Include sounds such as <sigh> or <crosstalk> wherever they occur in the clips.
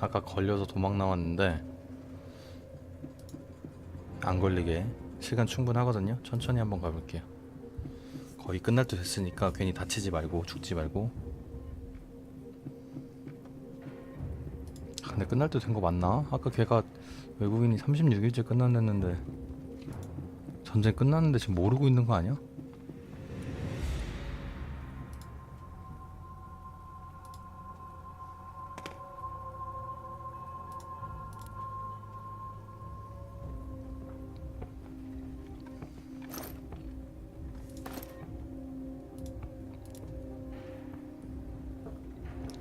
아까 걸려서 도망 나왔는데 안 걸리게 시간 충분하거든요. 천천히 한번 가볼게요. 거의 끝날 때 됐으니까 괜히 다치지 말고 죽지 말고. 아, 근데 끝날 때 된 거 맞나? 아까 걔가 외국인이 36일째 끝났는데 전쟁 끝났는데 지금 모르고 있는 거 아니야?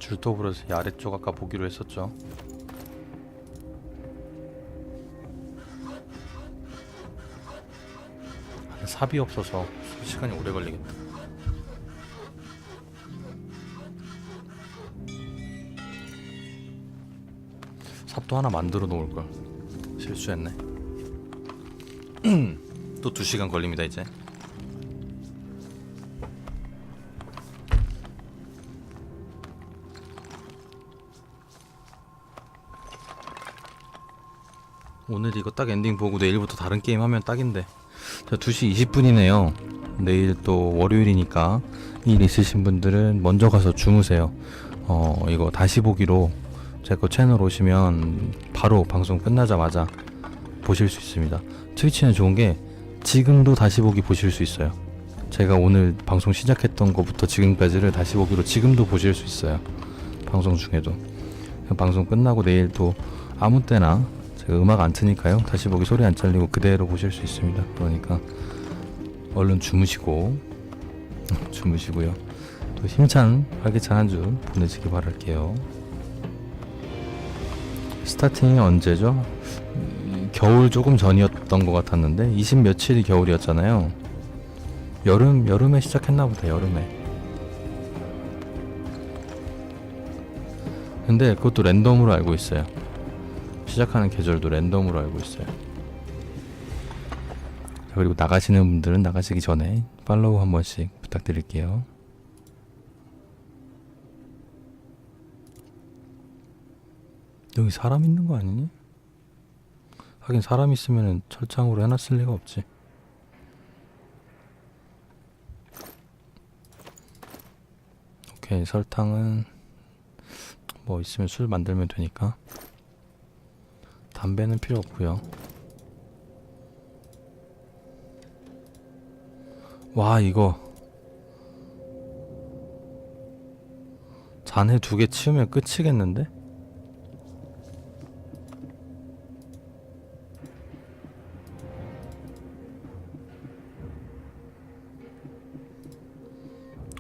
줄톱으로 해서 이 아래쪽 아까 보기로 했었죠. 아, 삽이 없어서 시간이 오래 걸리겠다. 삽도 하나 만들어 놓을 걸 실수했네. <clears throat> 또두 시간 걸립니다 이제. 오늘 이거 딱 엔딩 보고 내일부터 다른 게임 하면 딱인데. 저 2시 20분이네요. 내일 또 월요일이니까 일 있으신 분들은 먼저 가서 주무세요. 어 이거 다시 보기로 제 거 채널 오시면 바로 방송 끝나자마자 보실 수 있습니다. 트위치는 좋은 게 지금도 다시 보기 보실 수 있어요. 제가 오늘 방송 시작했던 것부터 지금까지를 다시 보기로 지금도 보실 수 있어요. 방송 중에도. 방송 끝나고 내일 또 아무 때나 제가 음악 안 트니까요. 다시 보기 소리 안 잘리고 그대로 보실 수 있습니다. 그러니까 얼른 주무시고 <laughs> 주무시고요. 또 힘찬 활기찬 한 주 보내시기 바랄게요. 스타팅이 언제죠? 음, 겨울 조금 전이었던 것 같았는데 20 며칠이 겨울이었잖아요. 여름 여름에 시작했나 보다 여름에. 근데 그것도 랜덤으로 알고 있어요. 시작하는 계절도 랜덤으로 알고 있어요. 자, 그리고 나가시는 분들은 나가시기 전에 팔로우 한 번씩 부탁드릴게요. 여기 사람 있는 거 아니니? 하긴 사람 있으면 철창으로 해놨을 리가 없지. 오케이 설탕은 뭐 있으면 술 만들면 되니까. 담배는 필요 없고요. 와 이거 잔해 두 개 치우면 끝이겠는데?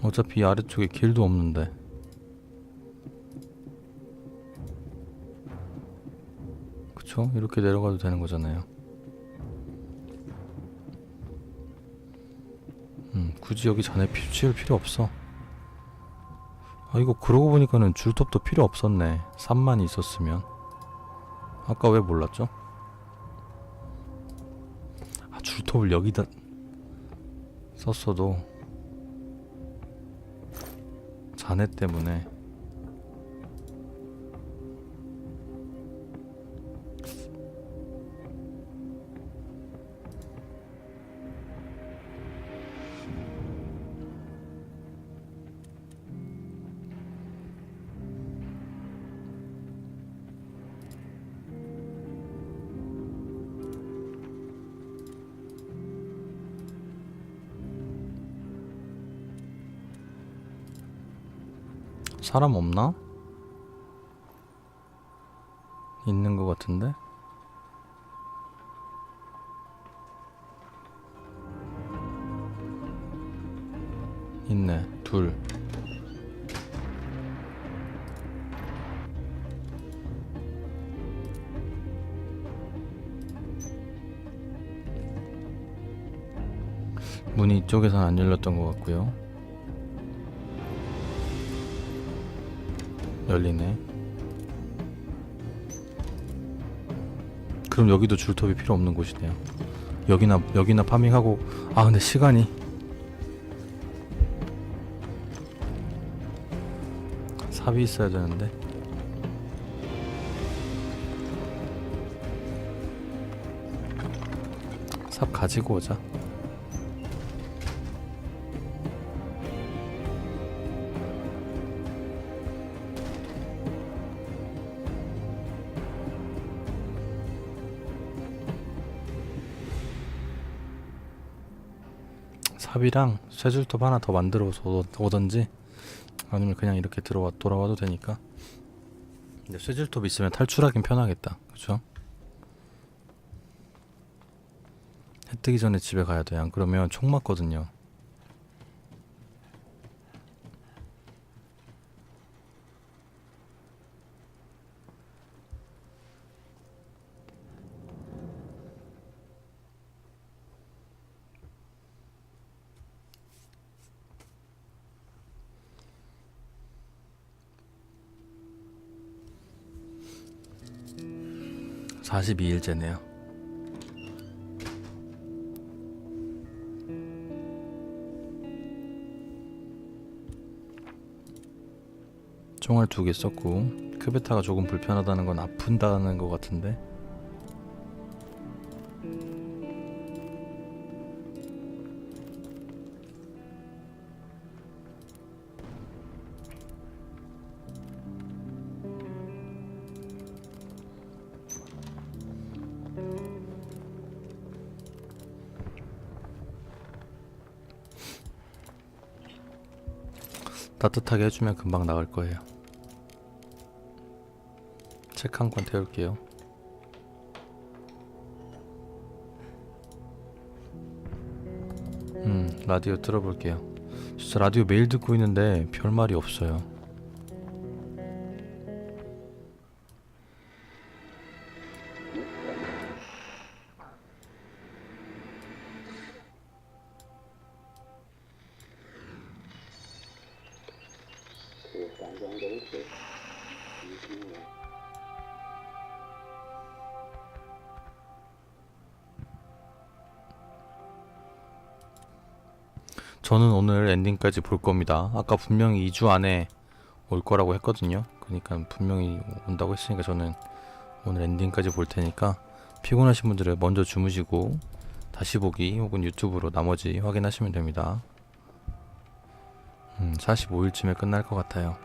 어차피 이 아래쪽에 길도 없는데 그쵸? 이렇게 내려가도 되는 거잖아요. 음, 굳이 여기 잔에 피 치울 필요 없어. 아, 이거 그러고 보니까는 줄톱도 필요 없었네. 삽만 있었으면. 아까 왜 몰랐죠? 아, 줄톱을 여기다 썼어도 잔해 때문에 사람 없나? 있는 것 같은데? 있네, 둘. 문이 이쪽에선 안 열렸던 것 같고요. 열리네. 그럼 여기도 줄톱이 필요 없는 곳이네요. 여기나 여기나 파밍하고. 아 근데 시간이. 삽이 있어야 되는데. 삽 가지고 오자. 삽이랑 쇠줄톱 하나 더 만들어서 오- 오던지 아니면 그냥 이렇게 들어와 돌아와도 되니까. 근데 쇠줄톱 있으면 탈출하긴 편하겠다. 그죠? 해 뜨기 전에 집에 가야 돼. 안 그러면 총 맞거든요 사십이 일째네요. 총알 두 개 썼고 크베타가 조금 불편하다는 건 아픈다는 것 같은데 따뜻하게 해주면 금방 나갈 거예요. 책 한 권 태울게요. 음, 라디오 틀어볼게요. 진짜 라디오 매일 듣고 있는데 별 말이 없어요. 엔딩까지 볼 겁니다. 아까 분명히 2주 안에 올 거라고 했거든요. 그러니까 분명히 온다고 했으니까 저는 오늘 엔딩까지 볼 테니까 피곤하신 분들은 먼저 주무시고 다시 보기 혹은 유튜브로 나머지 확인하시면 됩니다. 음, 45일쯤에 끝날 것 같아요.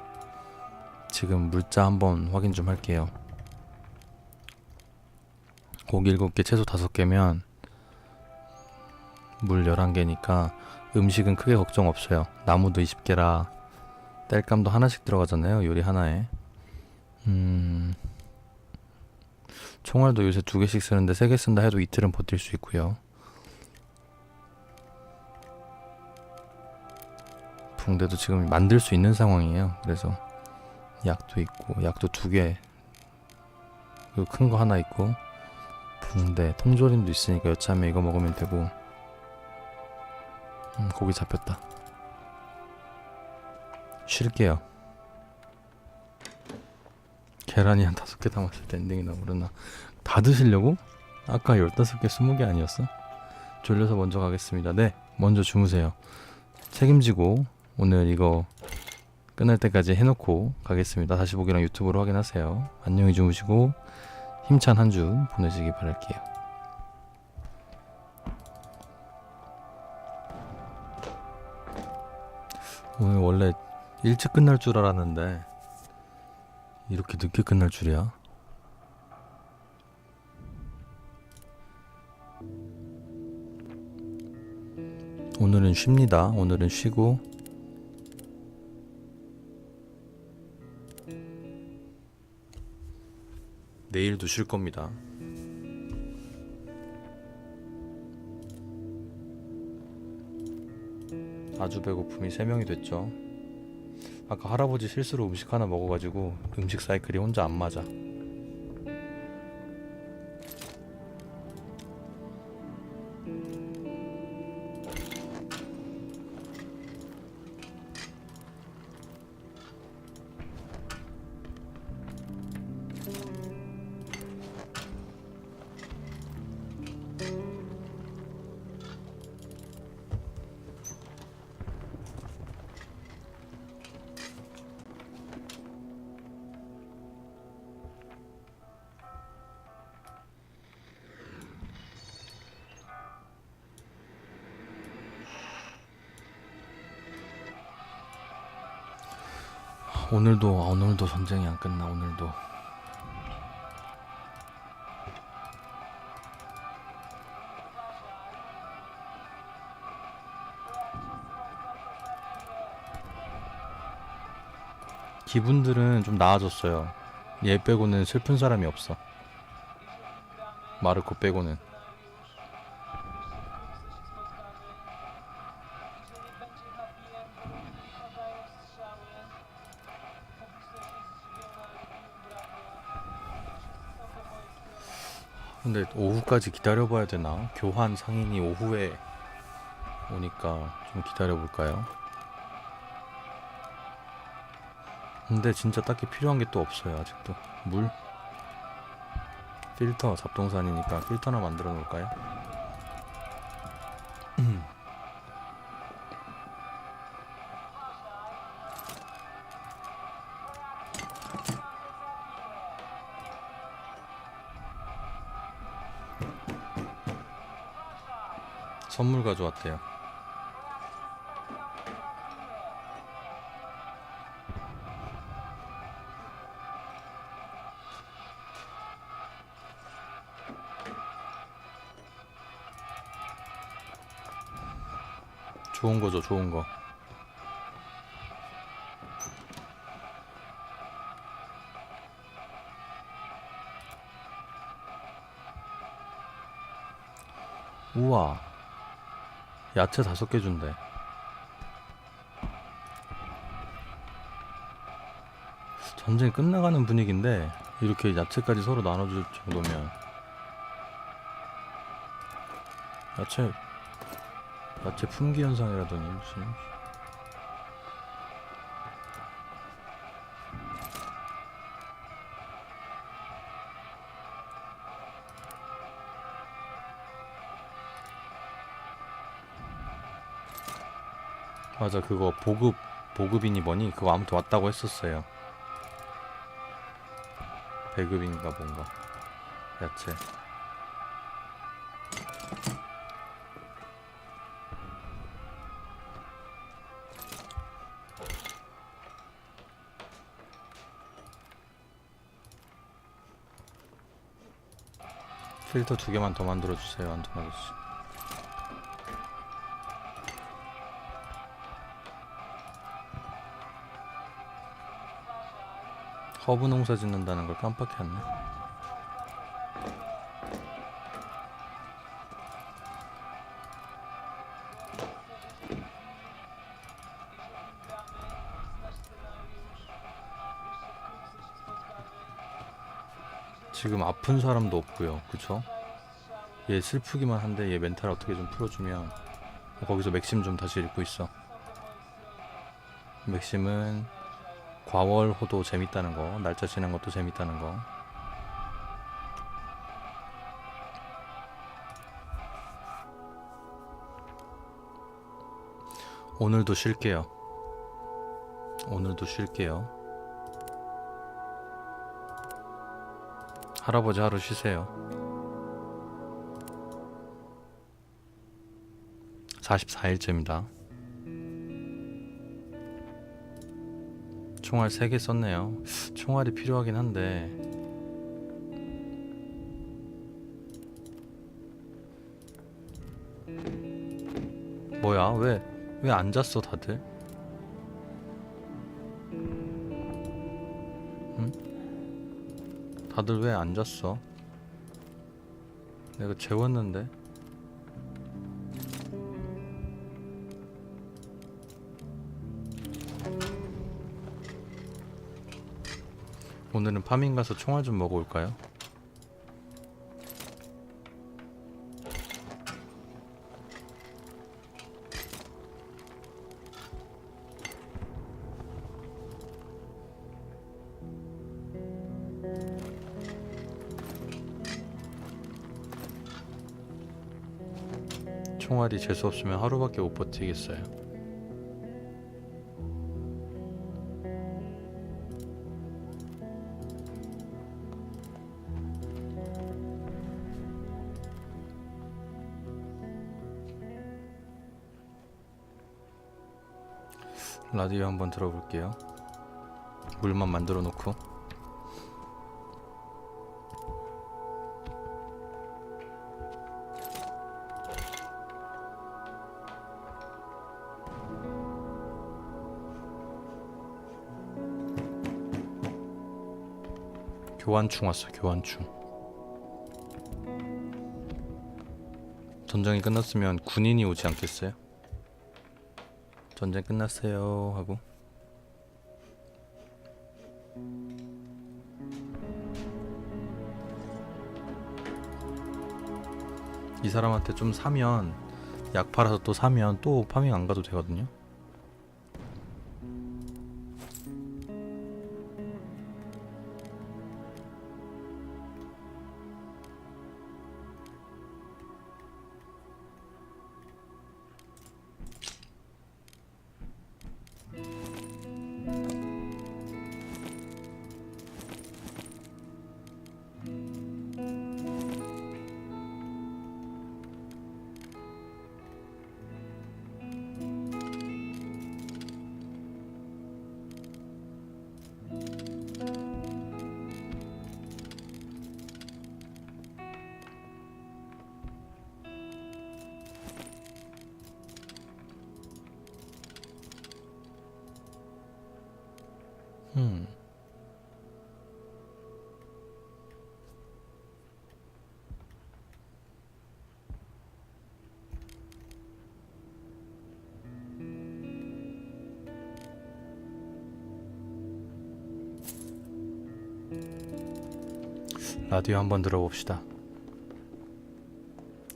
지금 물자 한번 확인 좀 할게요. 고기 7개, 채소 5개면 물 11개니까 음식은 크게 걱정 없어요. 나무도 20개라 땔감도 하나씩 들어가잖아요. 요리 하나에. 음. 총알도 요새 두 개씩 쓰는데 세 개 쓴다 해도 이틀은 버틸 수 있고요. 붕대도 지금 만들 수 있는 상황이에요. 그래서 약도 있고 약도 두 개. 그리고 큰 거 하나 있고 붕대, 통조림도 있으니까 여차하면 이거 먹으면 되고 음, 고기 잡혔다. 쉴게요. 계란이 한 다섯 개 담았을 때 엔딩이 나오려나. 다 드시려고? 아까 15개, 20개 아니었어? 졸려서 먼저 가겠습니다. 네, 먼저 주무세요. 책임지고 오늘 이거 끝날 때까지 해놓고 가겠습니다. 다시 보기랑 유튜브로 확인하세요. 안녕히 주무시고 힘찬 한 주 보내시기 바랄게요. 오늘 원래 일찍 끝날 줄 알았는데 이렇게 늦게 끝날 줄이야? 오늘은 쉽니다. 오늘은 쉬고 내일도 쉴 겁니다. 아주 배고픔이 3명이 됐죠. 아까 할아버지 실수로 음식 하나 먹어가지고 음식 사이클이 혼자 안 맞아. 오늘도 아, 오늘도 전쟁이 안 끝나 오늘도. 기분들은 좀 나아졌어요. 얘 빼고는 슬픈 사람이 없어. 마르코 빼고는 오후까지 기다려봐야 되나? 교환 상인이 오후에 오니까 좀 기다려볼까요? 근데 진짜 딱히 필요한 게 또 없어요 아직도 물? 필터 잡동산이니까 필터나 만들어 놓을까요? 선물 가져왔대요. 좋은 거죠, 좋은 거. 우와. 야채 다섯 개 준대. 전쟁 끝나가는 분위기인데 이렇게 야채까지 서로 나눠줄 정도면 야채 야채 품귀 현상이라더니 무슨 맞아 그거 보급 보급이니 뭐니? 그거 아무튼 왔다고 했었어요. 배급인가 뭔가. 야채. 필터 두 개만 더 만들어 주세요 안톤 아저씨 허브 농사 짓는다는 걸 깜빡했네. 지금 아픈 사람도 없고요. 그쵸? 얘 슬프기만 한데 얘 멘탈 어떻게 좀 풀어주면 어, 거기서 맥심 좀 다시 읽고 있어. 맥심은 과월호도 재밌다는 거, 날짜 지난 것도 재밌다는 거. 오늘도 쉴게요. 오늘도 쉴게요. 할아버지 하루 쉬세요. 44일째입니다. 총알 3개 썼네요. 총알이 필요하긴 한데 뭐야? 왜왜 앉았어 다들? 응? 다들 왜 앉았어? 내가 재웠는데 오늘은 파밍 가서 총알 좀 먹어올까요? 총알이 재수 없으면 하루밖에 못 버티겠어요. 라디오 한번 들어볼게요. 물만 만들어 놓고 교환충 왔어 교환충 전쟁이 끝났으면 군인이 오지 않겠어요? 전쟁 끝났어요 하고 이 사람한테 좀 사면 약 팔아서 또 사면 또 파밍 안 가도 되거든요. 라디오 한번 들어봅시다.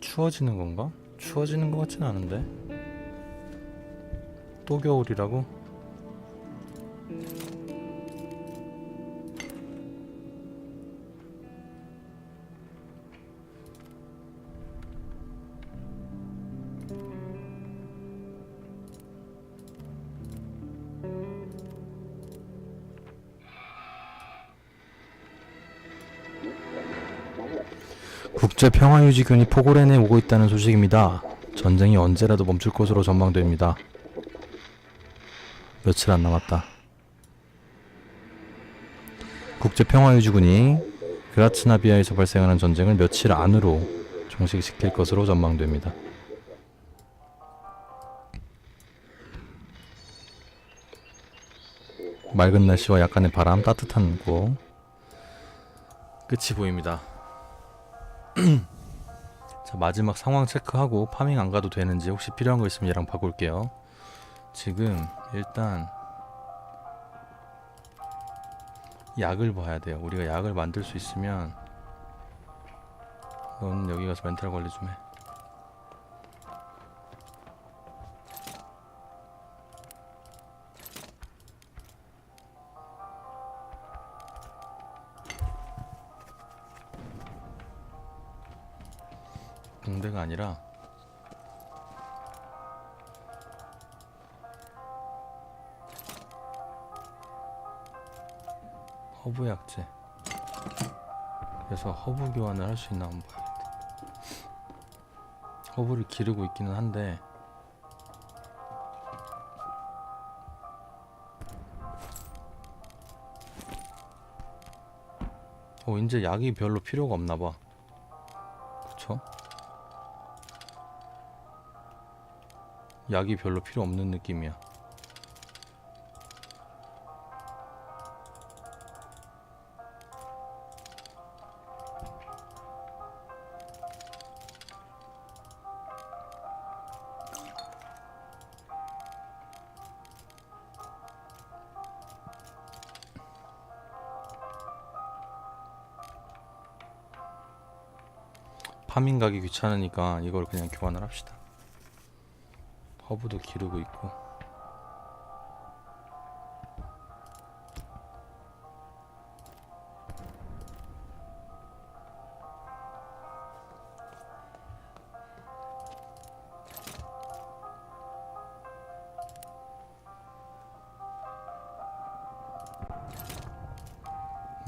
추워지는 건가? 추워지는 것 같진 않은데. 또 겨울이라고? 국제 평화 유지군이 포고렌에 오고 있다는 소식입니다. 전쟁이 언제라도 멈출 것으로 전망됩니다. 며칠 안 남았다. 국제 평화 유지군이 그라츠나비아에서 발생하는 전쟁을 며칠 안으로 종식시킬 것으로 전망됩니다. 맑은 날씨와 약간의 바람, 따뜻한 곳 끝이 보입니다. <clears throat> 자 마지막 상황 체크하고 파밍 안 가도 되는지 혹시 필요한 거 있으면 얘랑 바꿀게요. 지금 일단 약을 봐야 돼요. 우리가 약을 만들 수 있으면 넌 여기 가서 멘탈 관리 좀해 붕대가 아니라 허브 약재. 그래서 허브 교환을 할 수 있나 한번 봐야겠다 허브를 기르고 있기는 한데 어 이제 약이 별로 필요가 없나 봐 약이 별로 필요 없는 느낌이야. 파밍 가기 귀찮으니까 이걸 그냥 교환을 합시다. 허브도 기르고 있고.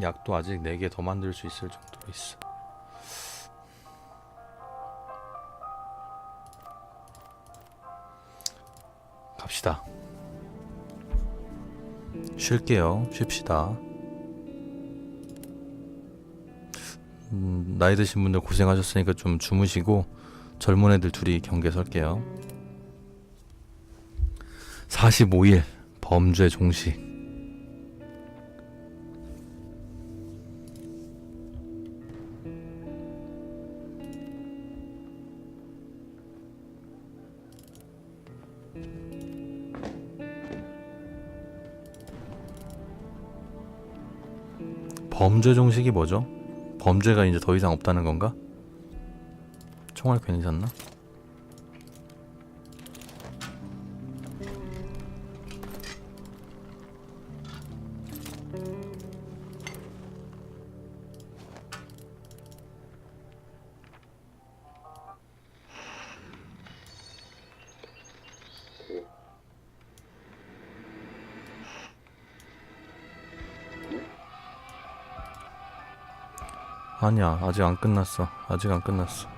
약도 아직 4개 더 만들 수 있을 정도로 있어 갑시다 쉴게요. 쉽시다. 음, 나이 드신 분들 고생하셨으니까 좀 주무시고 젊은 애들 둘이 경계 설게요. 45일 범죄 종식. 범죄 종식이 뭐죠? 범죄가 이제 더 이상 없다는 건가? 총알 괜히 샀나? 아니야 아직 안 끝났어. 아직 안 끝났어.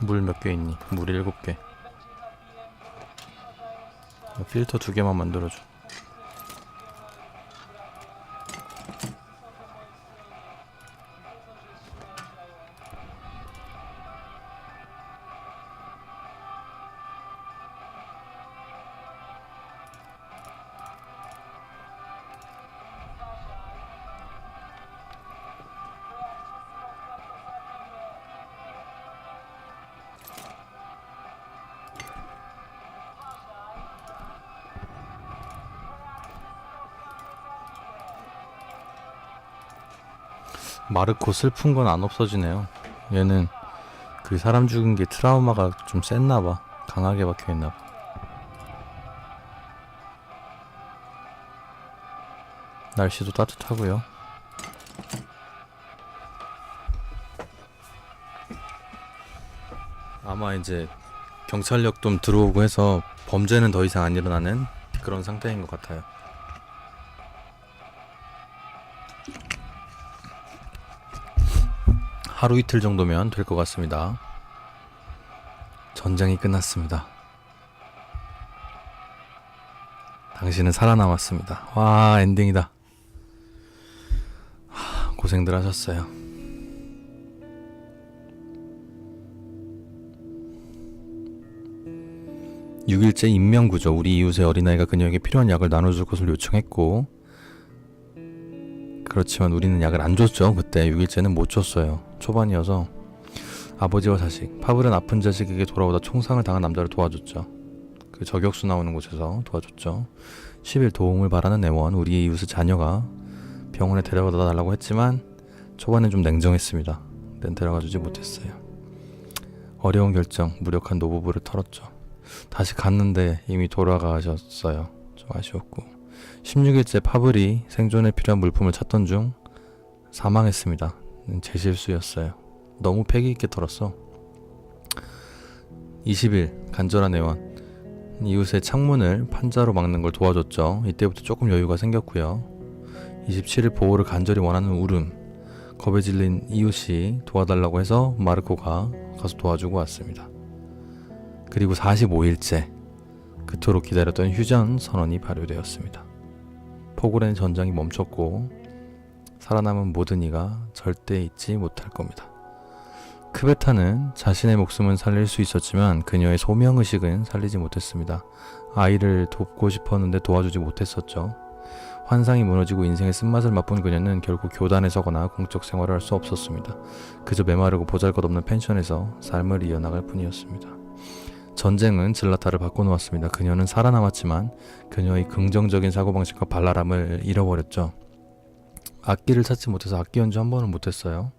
물 몇 개 있니? 물 일곱 개. 필터 두 개만 만들어줘 마르코 슬픈 건 안 없어지네요. 얘는 그 사람 죽은 게 트라우마가 좀 셌나 봐. 강하게 박혀 있나 봐. 날씨도 따뜻하고요. 아마 이제 경찰력 좀 들어오고 해서 범죄는 더 이상 안 일어나는 그런 상태인 것 같아요. 하루 이틀 정도면 될 것 같습니다. 전쟁이 끝났습니다. 당신은 살아남았습니다. 와, 엔딩이다. 하, 고생들 하셨어요. 육일째 인명구조. 우리 이웃의 어린아이가 그녀에게 필요한 약을 나눠줄 것을 요청했고, 그렇지만 우리는 약을 안 줬죠. 그때 6일째는 못 줬어요. 초반이어서 아버지와 자식, 파블은 아픈 자식에게 돌아오다 총상을 당한 남자를 도와줬죠. 그 저격수 나오는 곳에서 도와줬죠. 10일 도움을 바라는 애원, 우리 이웃의 자녀가 병원에 데려다 달라고 했지만 초반엔 좀 냉정했습니다. nên 데려가 주지 못했어요. 어려운 결정, 무력한 노부부를 털었죠. 다시 갔는데 이미 돌아가셨어요. 좀 아쉬웠고. 16일째 파블이 생존에 필요한 물품을 찾던 중 사망했습니다. 제 실수였어요. 너무 패기 있게 털었어. 20일 간절한 애원 이웃의 창문을 판자로 막는 걸 도와줬죠. 이때부터 조금 여유가 생겼고요. 27일 보호를 간절히 원하는 울음 겁에 질린 이웃이 도와달라고 해서 마르코가 가서 도와주고 왔습니다. 그리고 45일째 그토록 기다렸던 휴전 선언이 발효되었습니다. 포고렌 전장이 멈췄고 살아남은 모든 이가 절대 잊지 못할 겁니다. 크베타는 자신의 목숨은 살릴 수 있었지만 그녀의 소명의식은 살리지 못했습니다. 아이를 돕고 싶었는데 도와주지 못했었죠. 환상이 무너지고 인생의 쓴맛을 맛본 그녀는 결국 교단에 서거나 공적 생활을 할 수 없었습니다. 그저 메마르고 보잘것없는 펜션에서 삶을 이어나갈 뿐이었습니다. 전쟁은 질라타를 바꿔놓았습니다. 그녀는 살아남았지만 그녀의 긍정적인 사고방식과 발랄함을 잃어버렸죠. 악기를 찾지 못해서 악기 연주 한 번은 못했어요.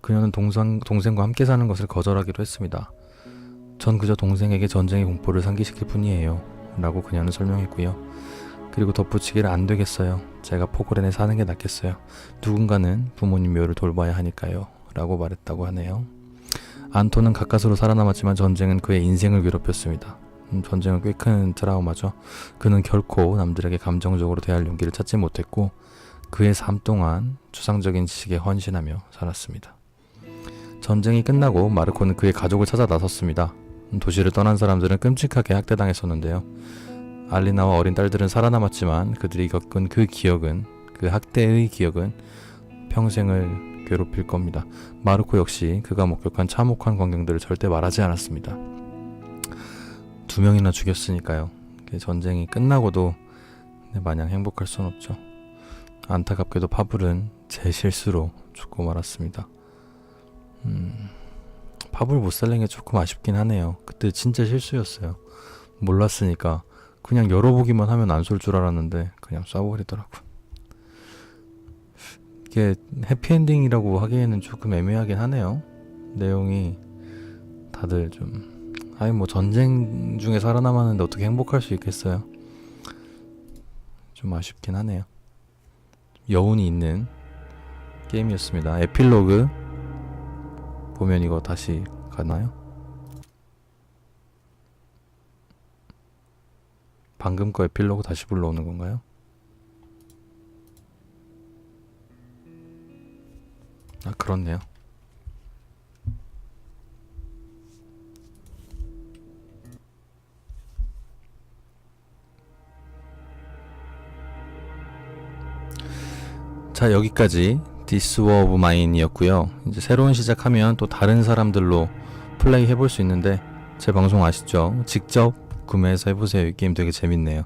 그녀는 동생, 동생과 함께 사는 것을 거절하기로 했습니다. 전 그저 동생에게 전쟁의 공포를 상기시킬 뿐이에요. 라고 그녀는 설명했고요. 그리고 덧붙이기를 안 되겠어요. 제가 포고렌에 사는 게 낫겠어요. 누군가는 부모님 묘를 돌봐야 하니까요. 라고 말했다고 하네요. 안토는 가까스로 살아남았지만 전쟁은 그의 인생을 괴롭혔습니다. 음, 전쟁은 꽤 큰 트라우마죠. 그는 결코 남들에게 감정적으로 대할 용기를 찾지 못했고 그의 삶 동안 추상적인 지식에 헌신하며 살았습니다. 전쟁이 끝나고 마르코는 그의 가족을 찾아 나섰습니다. 음, 도시를 떠난 사람들은 끔찍하게 학대당했었는데요. 알리나와 어린 딸들은 살아남았지만 그들이 겪은 그 기억은 그 학대의 기억은 평생을 괴롭힐 겁니다. 마르코 역시 그가 목격한 참혹한 광경들을 절대 말하지 않았습니다. 두 명이나 죽였으니까요. 그 전쟁이 끝나고도 네, 마냥 행복할 순 없죠. 안타깝게도 파불은 제 실수로 죽고 말았습니다. 음, 파불 못 살린 게 조금 아쉽긴 하네요. 그때 진짜 실수였어요. 몰랐으니까 그냥 열어보기만 하면 안 쏠 줄 알았는데 그냥 쏴버리더라고. 이게 해피엔딩이라고 하기에는 조금 애매하긴 하네요. 내용이 다들 좀 아니 뭐 전쟁 중에 살아남았는데 어떻게 행복할 수 있겠어요? 좀 아쉽긴 하네요. 여운이 있는 게임이었습니다. 에필로그 보면 이거 다시 가나요? 방금 거 에필로그 다시 불러오는 건가요? 아 그렇네요. 자 여기까지 디스 워 오브 마인이었고요. 이제 새로운 시작하면 또 다른 사람들로 플레이 해볼 수 있는데 제 방송 아시죠? 직접 구매해서 해보세요. 이 게임 되게 재밌네요.